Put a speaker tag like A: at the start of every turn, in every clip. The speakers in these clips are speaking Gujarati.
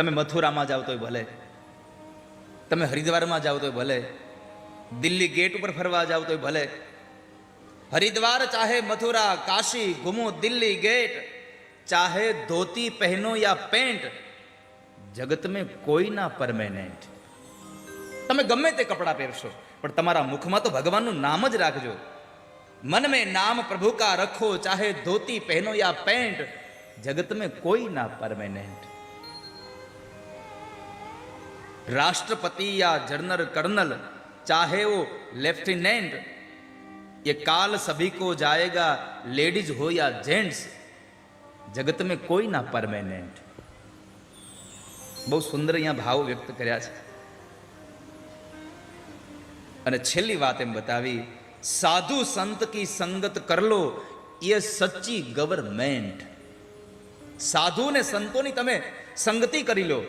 A: તમે મથુરામાં જાઓ તોય ભલે. તમે હરિદ્વારમાં જાઓ તોય ભલે. દિલ્હી ગેટ ઉપર ફરવા જાઓ તોય ભલે. હરિદ્વાર ચાહે મથુરા, કાશી ઘૂમો દિલ્હી ગેટ. ચાહે ધોતી પહેનો યા પેન્ટ. જગત મેં કોઈ ના પરમેનન્ટ. તમે ગમે તે કપડાં પહેરશો, પણ તમારા મુખમાં તો ભગવાનનું નામ જ રાખજો. મન મેં નામ પ્રભુ કા રખો, ચાહે ધોતી પહેનો યા પેન્ટ. જગત મેં કોઈ ના પરમેનન્ટ. राष्ट्रपति या जनरल कर्नल चाहे वो लेफ्टिनेंट ये काल सभी को जाएगा लेडीज हो या जेंट्स જગત મેં કોઈ ના પરમેનન્ટ બહુ સુંદર અહીંયા ભાવ વ્યક્ત કર્યા છે અને છેલ્લી વાત એમ બતાવી સાધુ સંત કી સંગત કર લો એ સચ્ચી ગવર્મેન્ટ સાધુ ને સંતોની તમે સંગતિ કરી લો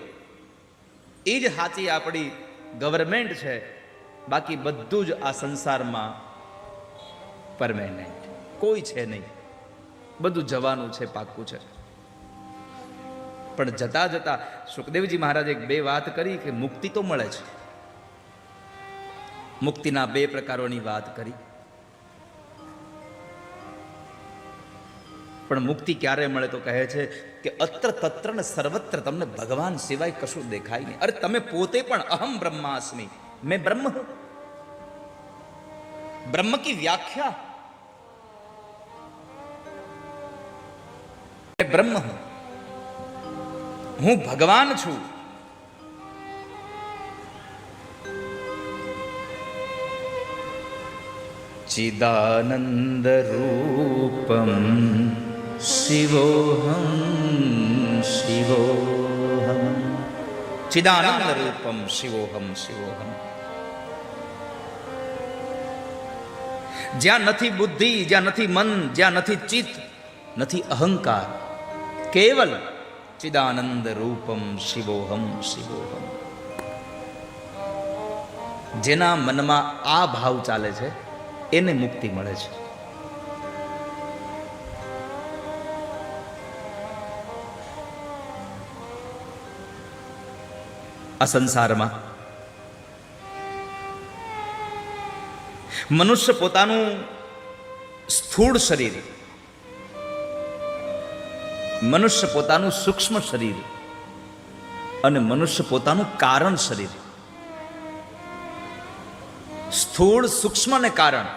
A: એ જ સાચી આપણી ગવર્મેન્ટ છે. બાકી બધું જ આ સંસારમાં પરમેનન્ટ કોઈ છે નહીં. બધું જવાનું છે, પાક્કું છે. પણ જતા જતા સુખદેવજી મહારાજે બે વાત કરી કે મુક્તિ તો મળે છે મુક્તિના બે પ્રકારોની વાત કરી. પણ મુક્તિ ક્યારે મળે તો કહે છે કે અત્ર તત્ર ને સર્વત્ર તમને ભગવાન સિવાય કશું દેખાય નહીં. અરે તમે પોતે પણ અહમ બ્રહ્માસ્મિ. મેં બ્રહ્મ. હું બ્રહ્મ કી વ્યાખ્યા? બ્રહ્મ હું. હું ભગવાન છું. રૂપમ શિવોહમ શિવોહમ ચિદાનંદ રૂપમ શિવોહમ શિવોહમ જ્યાં નથી બુદ્ધિ જ્યાં નથી મન જ્યાં નથી ચિત્ત નથી અહંકાર કેવલ ચિદાનંદ રૂપમ શિવોહમ શિવોહમ જેના મનમાં આ ભાવ ચાલે છે, એને મુક્તિ મળે છે. આ સંસારમાં. મનુષ્ય પોતાનું સ્થૂળ શરીર, મનુષ્ય પોતાનું સૂક્ષ્મ શરીર અને મનુષ્ય પોતાનું કારણ શરીર. સ્થૂળ સૂક્ષ્મ અને કારણ.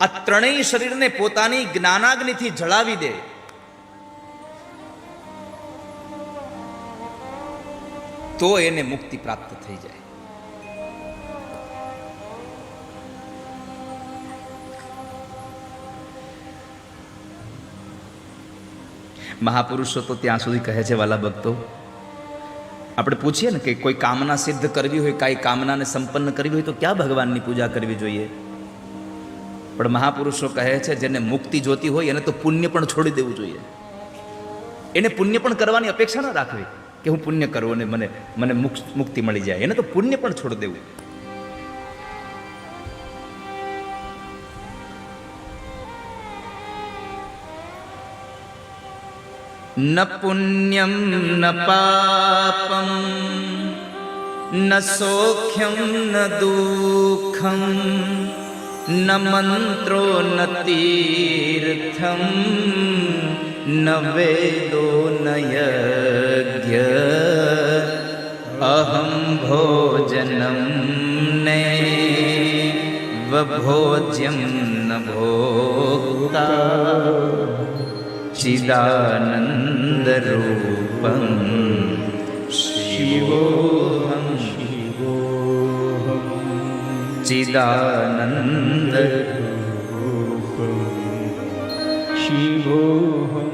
A: આ ત્રણેય શરીરને પોતાની જ્ઞાનાગ્નિથી જળાવી દે. તો એને મુક્તિ પ્રાપ્ત થઈ જાય. મહાપુરુષો તો ત્યાં સુધી કહે છે, વાલા ભક્તો, આપણે પૂછીએ ને કે કોઈ કામના સિદ્ધ કરવી હોય, કાંઈ કામનાને સંપન્ન કરવી હોય તો ક્યાં ભગવાનની પૂજા કરવી જોઈએ? પણ મહાપુરુષો કહે છે, જેને મુક્તિ જોતી હોય એને તો પુણ્ય પણ છોડી દેવું જોઈએ. એને પુણ્ય પણ કરવાની અપેક્ષા ન રાખવી. કે હું પુણ્ય કરું અને મને મને મુક- મુક્તિ મળી જાય. એને તો પુણ્ય પણ છોડી દેવું. ન પુણ્યમ, ન પાપમ, ન સૌખ્યમ, ન દુઃખમ, ન મંત્રો, ન તીર્થમ નવેદો નયજ્ઞ અહમ ભોજનમ ને વભોજ્યમ ન ભોક્તા ચિદાનંદરૂપમ શિવોહમ
B: શિવોહમ ચિદાનંદ શિવોહમ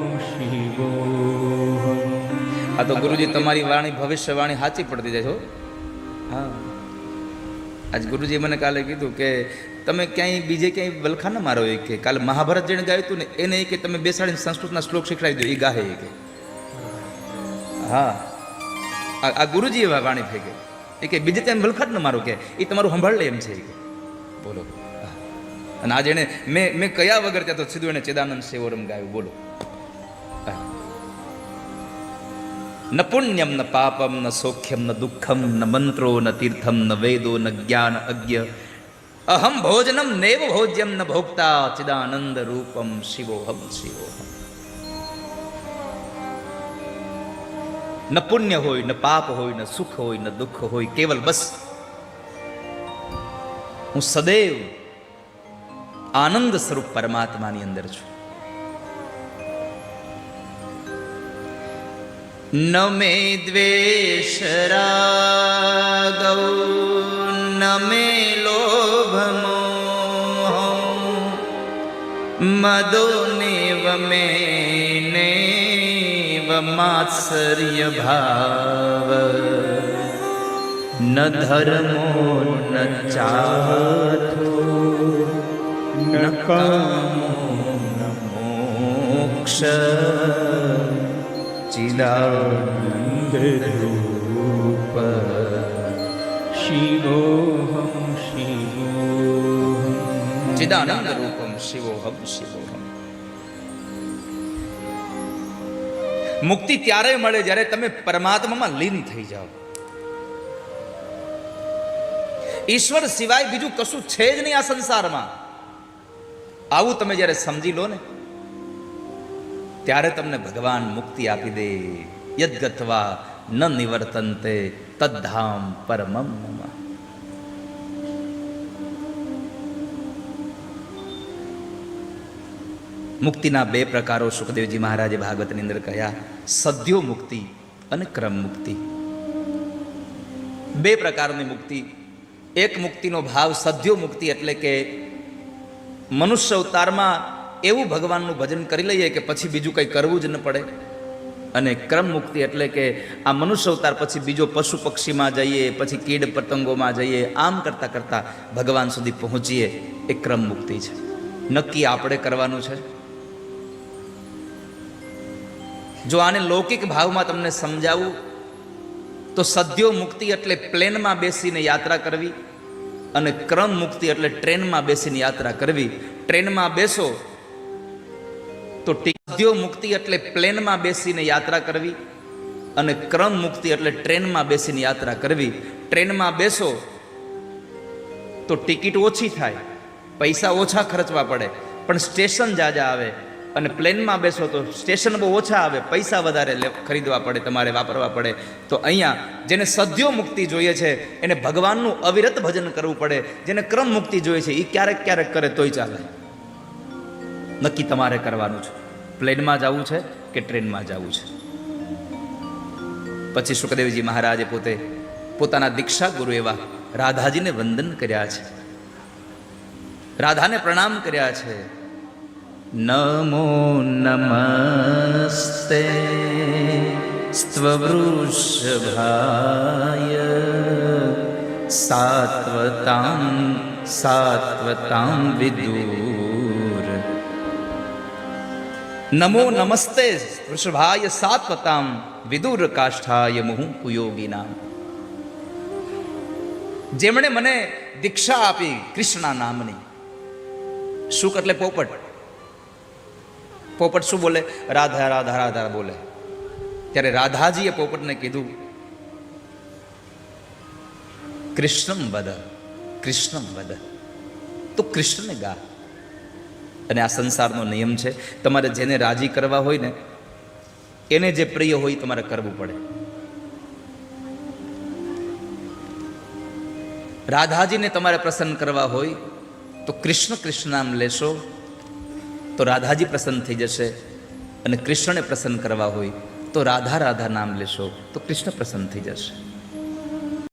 A: આ તો ગુરુજી તમારી વાણી, ભવિષ્યવાણી સાચી પડતી જાય છો હા. આજ ગુરુજી મને કાલે કીધું કે તમે ક્યાંય બીજે ક્યાંય વલખા ન મારો એ કે, કાલે મહાભારત જેણે ગાયું હતું ને, એને કે તમે બેસાડીને સંસ્કૃતના શ્લોક શીખડાવી દો એ ગાહે એ કે. હા. આ ગુરુજી એવા વાણી ફેંકે. એ કે બીજે ત્યાં વલખા જ ન મારો કે એ તમારું સંભાળ લે એમ છે કે. બોલો. અને આજે એને મેં મેં કયા વગર ત્યાં તો સીધું એને ચેદાનંદ સેવોરમ ગાયું, બોલો. હા. ન પુણ્યમ ન પાપમ ન સૌખ્યમ ન દુઃખમ ન મંત્રો ન તીર્થમ ન વેદો ન જ્ઞાન અજ્ઞ અહમ ભોજનમ નૈવ ભોજ્યમ ન ભોક્તા ચિદાનંદ રૂપમ શિવોહમ શિવોહમ ન પુણ્ય હોય ન પાપ હોય ન સુખ હોય ન દુઃખ હોય કેવલ બસ હું સદૈવ આનંદ સ્વરૂપ પરમાત્માની અંદર છું. ન મે દ્વેષ રાગૌ ન મે લોભ મદો નેવ મે નેવ માત્સર્ય ભાવ ન ધર્મો ન ચાથો ન કામો ન शिवोऽहं ચિદાનંદરૂપ
B: चिदानन्दरूपं શિવોહમ
A: શિવોહમ મુક્તિ ત્યારે મળે જ્યારે તમે પરમાત્મામાં લીન થઈ જાઓ ઈશ્વર સિવાય બીજું કશું છે જ નહીં આ સંસારમાં। આવું તમે જ્યારે સમજી લો ને ત્યારે તમને ભગવાન મુક્તિ આપી દે. યદગત્વા ન નિવર્તનતે તદ્ધામ પરમમ નમ. મુક્તિના બે પ્રકારો સુખદેવજી મહારાજે ભાગવતની અંદર કહ્યા. સદ્યો મુક્તિ અને ક્રમ મુક્તિ. બે પ્રકારની મુક્તિ. એક મુક્તિનો ભાવ સદ્યો મુક્તિ એટલે કે મનુષ્ય અવતારમાં એવું ભગવાનનું ભજન કરી લઈએ કે પછી બીજું કંઈ કરવું જ ન પડે. અને ક્રમ મુક્તિ એટલે કે આ મનુષ્ય અવતાર પછી બીજો પશુ પક્ષીમાં જઈએ, પછી કીડ પતંગોમાં જઈએ, આમ કરતાં કરતાં ભગવાન સુધી પહોંચીએ, એ ક્રમ મુક્તિ છે. નક્કી આપણે કરવાનું છે. જો આને લૌકિક ભાવમાં તમને સમજાવું, તો સદ્યો મુક્તિ એટલે પ્લેનમાં બેસીને યાત્રા કરવી અને ક્રમ મુક્તિ એટલે ટ્રેનમાં બેસીને યાત્રા કરવી. ટ્રેનમાં બેસો તો ટીક્યો મુક્તિ એટલે પ્લેનમાં બેસીને યાત્રા કરવી અને ક્રમ મુક્તિ એટલે ટ્રેનમાં બેસીને યાત્રા કરવી. ટ્રેનમાં બેસો તો ટિકિટ ઓછી થાય, પૈસા ઓછા ખર્ચવા પડે, પણ સ્ટેશન જાજા આવે અને પ્લેનમાં બેસો તો સ્ટેશન બહુ ઓછા આવે, પૈસા વધારે ખરીદવા પડે, તમારે વાપરવા પડે. તો અહીંયા જેને સદ્યો મુક્તિ જોઈએ છે, એને ભગવાનનું અવિરત ભજન કરવું પડે, જેને ક્રમ મુક્તિ જોઈએ છે એ ક્યારેક ક્યારેક કરે તોય ચાલે. નક્કી તમારે કરવાનું છે. પ્લેનમાં જવું છે કે ટ્રેનમાં જવું છે? પછી સુખદેવજી મહારાજે પોતે પોતાના દીક્ષા ગુરુ એવા રાધાજીને વંદન કર્યા છે. રાધાને પ્રણામ કર્યા છે. નમો નમસ્તે. સ્ત્વવૃષભાય સાત્વતામ સાત્વતામ વિદુર. નમો નમસ્તે વૃષભાય સાત્વતામ વિદુર કાષ્ઠાય મુહુ કુયોગીનામ જેમણે મને દીક્ષા આપી કૃષ્ણા નામની, શું એટલે પોપટ? પોપટ શું બોલે? રાધા રાધા રાધા બોલે. ત્યારે રાધાજીએ પોપટને કીધું, કૃષ્ણમ વદ કૃષ્ણમ વદ, તો કૃષ્ણને ગા. અને આ સંસારનો નિયમ છે. તમારે જેને રાજી કરવા હોય ને, એને જે પ્રિય હોય તમારે કરવું પડે. રાધાજીને તમારે પ્રસન્ન કરવા હોય, તો કૃષ્ણ કૃષ્ણ નામ લેશો, તો રાધાજી પ્રસન્ન થઈ જશે અને કૃષ્ણને પ્રસન્ન કરવા હોય, તો રાધા રાધા નામ લેશો, તો કૃષ્ણ પ્રસન્ન થઈ જશે.